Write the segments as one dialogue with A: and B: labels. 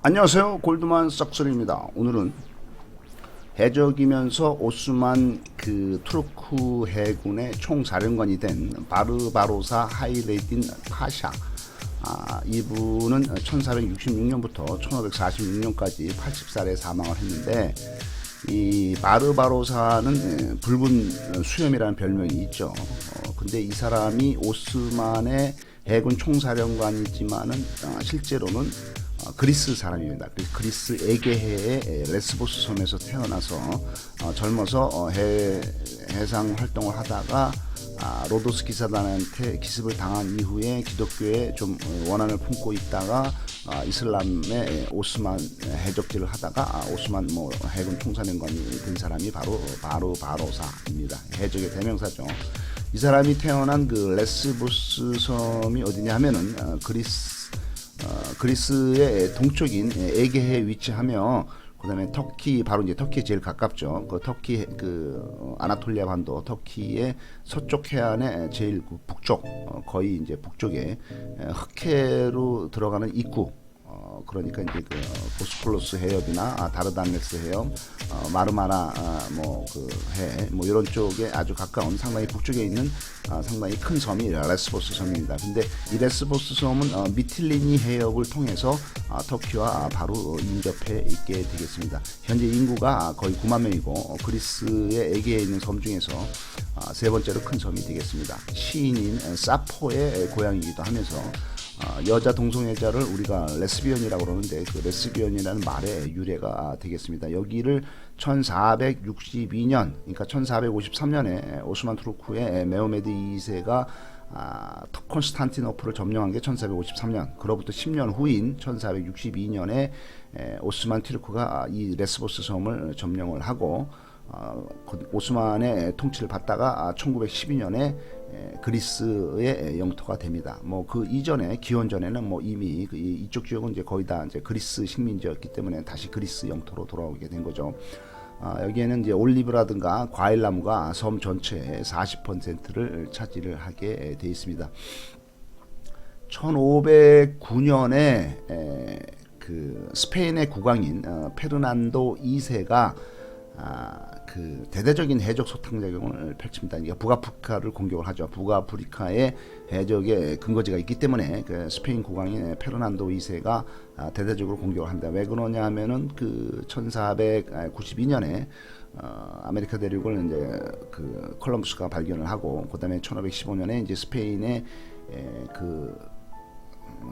A: 안녕하세요. 골드만 싹소리입니다. 오늘은 해적이면서 오스만 그 투르크 해군의 총사령관이 된 바르바로사 하이레딘 파샤 아, 이분은 1466년부터 1546년까지 80살에 사망을 했는데 이 바르바로사는 예, 붉은 수염이라는 별명이 있죠. 어, 근데 이 사람이 오스만의 해군 총사령관이지만은 아, 실제로는 어, 그리스 사람입니다. 그래서 그리스 에게해의 에, 레스보스 섬에서 태어나서 어, 젊어서 어, 해, 해상 활동을 하다가 아, 로도스 기사단한테 기습을 당한 이후에 기독교에 좀 어, 원한을 품고 있다가 아, 이슬람의 에, 오스만 해적질을 하다가 아, 오스만 뭐 해군 총사령관이 된 사람이 바로 바로 바로사입니다. 해적의 대명사죠. 이 사람이 태어난 그 레스보스 섬이 어디냐 하면은 어, 그리스 어, 그리스의 동쪽인 에게해에 위치하며 그다음에 터키 바로 이제 터키에 제일 가깝죠. 그 터키 그 어, 아나톨리아 반도 터키의 서쪽 해안의 제일 그 북쪽 어, 거의 이제 북쪽에 에, 흑해로 들어가는 입구 어, 그러니까 이제 그 보스폴로스 해협이나 아, 다르다네스 해협, 어, 마르마라 아, 뭐그 해, 뭐 이런 쪽에 아주 가까운 상당히 북쪽에 있는 아, 상당히 큰 섬이 레스보스 섬입니다. 근데 이 레스보스 섬은 어, 미틸리니 해협을 통해서 아, 터키와 아, 바로 인접해 있게 되겠습니다. 현재 인구가 거의 9만 명이고 어, 그리스의 에게에 있는 섬 중에서 아, 세 번째로 큰 섬이 되겠습니다. 시인인 사포의 고향이기도 하면서 어, 여자 동성애자를 우리가 레스비언이라고 그러는데 그 레스비언이라는 말의 유래가 되겠습니다. 여기를 1462년, 그러니까 1453년에 오스만 투르크의 메오메드 2세가 아, 콘스탄티노플을 점령한 게 1453년. 그로부터 10년 후인 1462년에 에, 오스만 투르크가 이 레스보스 섬을 점령을 하고 오스만의 통치를 받다가 1912년에 그리스의 영토가 됩니다. 뭐 그 이전에 기원 전에는 뭐 이미 그 이- 이쪽 지역은 이제 거의 다 이제 그리스 식민지였기 때문에 다시 그리스 영토로 돌아오게 된 거죠. 아, 여기에는 이제 올리브라든가 과일 나무가 섬 전체의 40%를 차지를 하게 돼 있습니다. 1509년에 그 스페인의 국왕인 어, 페르난도 2세가 아, 그 대대적인 해적 소탕 작용을 펼칩니다. 그러니까 북아프리카를 공격을 하죠. 북아프리카에 해적의 근거지가 있기 때문에 그 스페인 국왕인 페르난도 2세가 아, 대대적으로 공격을 한다. 왜 그러냐 하면은 그 1492년에 어, 아메리카 대륙을 이제 그 콜럼부스가 발견을 하고 그다음에 1515년에 이제 스페인의 에, 그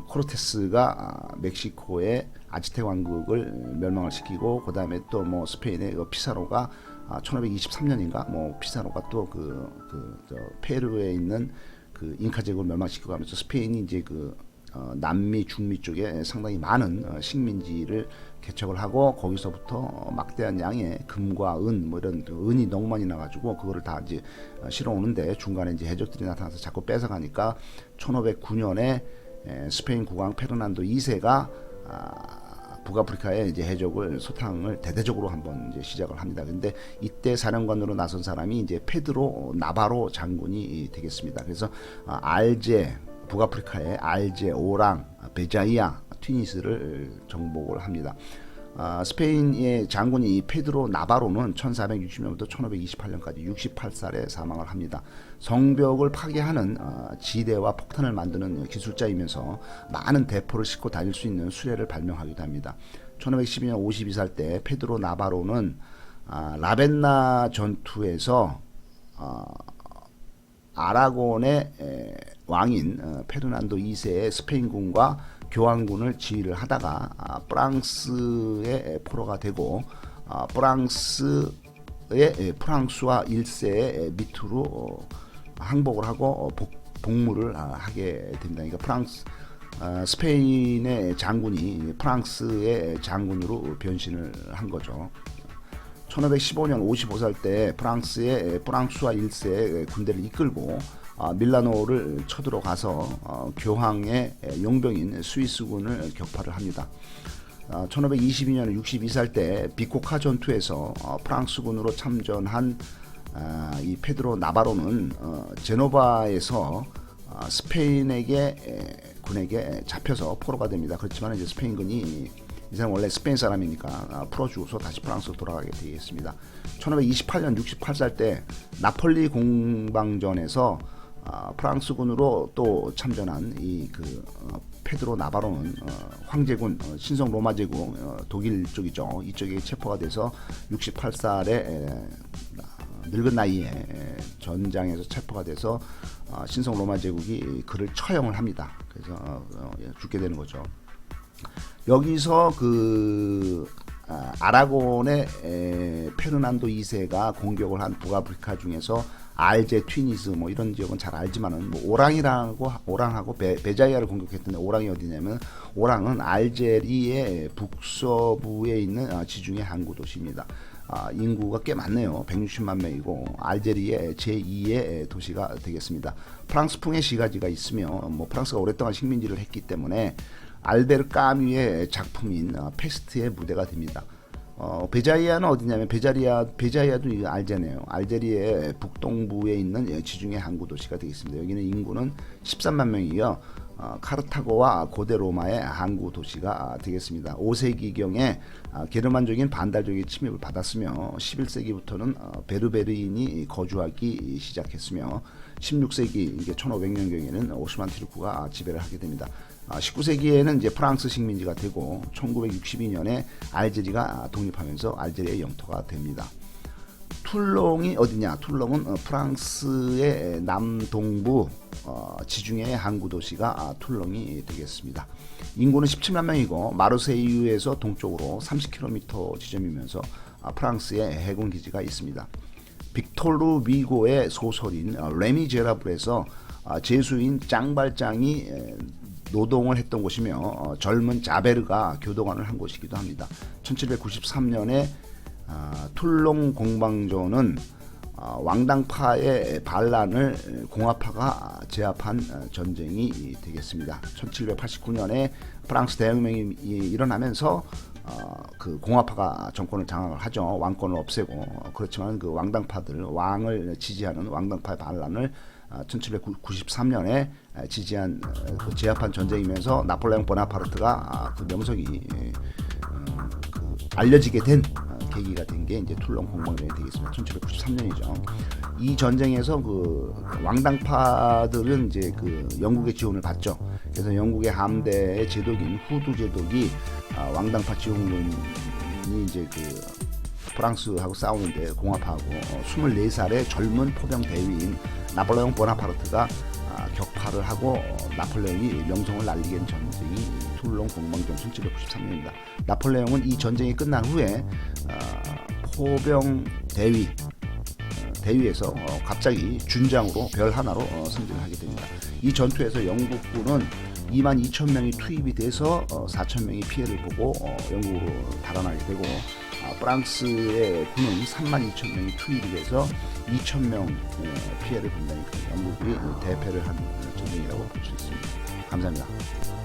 A: 코르테스가 아, 멕시코의 아지텍 왕국을 멸망을 시키고 그 다음에 또 뭐 스페인의 그 피사로가 아, 1523년인가? 뭐 피사로가 또그 그 페루에 있는 그 잉카 제국을 멸망시키고 하면서 스페인이 이제 그 어, 남미 중미 쪽에 상당히 많은 어, 식민지를 개척을 하고 거기서부터 어, 막대한 양의 금과 은 뭐 이런 그 은이 너무 많이 나가지고 그거를 다 이제 어, 실어오는데 중간에 이제 해적들이 나타나서 자꾸 뺏어가니까 1509년에 에, 스페인 국왕 페르난도 2세가 아, 북아프리카에 이제 해적을 소탕을 대대적으로 한번 이제 시작을 합니다. 근데 이때 사령관으로 나선 사람이 이제 페드로 나바로 장군이 되겠습니다. 그래서 아, 알제 북아프리카의 알제, 오랑, 베자이아, 튀니스를 정복을 합니다. 아, 스페인의 장군이 이 페드로 나바로는 1460년부터 1528년까지 68살에 사망을 합니다. 성벽을 파괴하는 아, 지대와 폭탄을 만드는 기술자이면서 많은 대포를 싣고 다닐 수 있는 수레를 발명하기도 합니다. 1512년 52살 때 페드로 나바로는 아, 라벤나 전투에서 아, 아라곤의 에, 왕인 어, 페르난도 2세의 스페인군과 교환군을 지휘를 하다가 아, 프랑스의 포로가 되고 아, 프랑스의 에, 프랑스와 1세의 밑으로 어, 항복을 하고 어, 복, 복무를 아, 하게 됩니다. 그러니까 프랑스 아, 스페인의 장군이 프랑스의 장군으로 변신을 한 거죠. 1515년 55살 때 프랑스의 프랑스와 1세의 군대를 이끌고 아, 밀라노를 쳐들어가서 어, 교황의 용병인 스위스군을 격파를 합니다. 아, 1522년 62살 때 비코카 전투에서 어, 프랑스군으로 참전한 아, 이 페드로 나바로는 어, 제노바에서 아, 스페인에게 에, 군에게 잡혀서 포로가 됩니다. 그렇지만 이제 스페인군이 이 사람 원래 스페인 사람이니까 아, 풀어주고서 다시 프랑스로 돌아가게 되겠습니다. 1528년 68살 때 나폴리 공방전에서 아, 프랑스군으로 또 참전한 이그 어, 페드로 나바로는 어, 황제군 어, 신성 로마 제국 어, 독일 쪽이죠. 이쪽에 체포가 돼서 68살에 늙은 나이에 에, 전장에서 체포가 돼서 어, 신성 로마 제국이 그를 처형을 합니다. 그래서 예, 죽게 되는 거죠. 여기서 그 아, 아라곤의 에, 페르난도 2세가 공격을 한 북아프리카 중에서 알제, 튀니스 뭐 이런 지역은 잘 알지만은 뭐 오랑이라고 오랑하고 베, 베자이아를 공격했던데 오랑이 어디냐면 오랑은 알제리의 북서부에 있는 아, 지중해 항구 도시입니다. 아, 인구가 꽤 많네요. 160만 명이고 알제리의 제2의 도시가 되겠습니다. 프랑스풍의 시가지가 있으며 뭐 프랑스가 오랫동안 식민지를 했기 때문에 알베르 까뮈의 작품인 어, 페스트의 무대가 됩니다. 어, 베자이아는 어디냐면 베자리아 베자이아도 알제네요. 알제리의 북동부에 있는 예, 지중해 항구 도시가 되겠습니다. 여기는 인구는 13만 명이요. 어, 카르타고와 고대 로마의 항구 도시가 되겠습니다. 5세기경에 아, 게르만족인 반달족의 침입을 받았으며 11세기부터는 어, 베르베르인이 거주하기 시작했으며 16세기 이게 1500년경에는 오스만 티르크가 지배를 하게 됩니다. 아, 19세기에는 이제 프랑스 식민지가 되고 1962년에 알제리가 독립하면서 알제리의 영토가 됩니다. 툴롱이 어디냐? 툴롱은 어, 프랑스의 남동부 어, 지중해 항구 도시가 아, 툴롱이 되겠습니다. 인구는 17만 명이고 마르세유에서 동쪽으로 30km 지점이면서 아, 프랑스의 해군 기지가 있습니다. 빅토르 위고의 소설인 어, 레미제라블에서 아, 제수인 짱발장이 에, 노동을 했던 곳이며 어, 젊은 자베르가 교도관을 한 곳이기도 합니다. 1793년에 아, 툴롱 공방전은 아, 왕당파의 반란을 공화파가 제압한 어, 전쟁이 되겠습니다. 1789년에 프랑스 대혁명이 이- 일어나면서 어, 그 공화파가 정권을 장악을 하죠. 왕권을 없애고 어, 그렇지만 그 왕당파들 왕을 지지하는 왕당파의 반란을 1793년에 지지한 어, 그 제압한 전쟁이면서 나폴레옹 보나파르트가 아, 그 명성이 예, 어, 그 알려지게 된 어, 계기가 된 게 이제 툴롱 공방전이 되겠습니다. 1793년이죠. 이 전쟁에서 그 왕당파들은 이제 그 영국의 지원을 받죠. 그래서 영국의 함대의 제독인 후두 제독이 아, 왕당파 지원군이 이제 그 프랑스하고 싸우는데 공합하고 어, 24살의 젊은 포병 대위인 나폴레옹 보나파르트가 아, 격파를 하고 어, 나폴레옹이 명성을 날리게 된 전쟁이 툴롱 공방전 1793년입니다. 나폴레옹은 이 전쟁이 끝난 후에 아, 포병 대위 어, 대위에서 어, 갑자기 준장으로 별 하나로 어, 승진을 하게 됩니다. 이 전투에서 영국군은 2만 2천 명이 투입이 돼서 어, 4천 명이 피해를 보고 어, 영국으로 달아나게 되고 아, 프랑스의 군은 3만 2천 명이 투입이 돼서 2천 명 어, 피해를 본다니까 영국이 대패를 한 전쟁이라고 볼 수 있습니다. 감사합니다.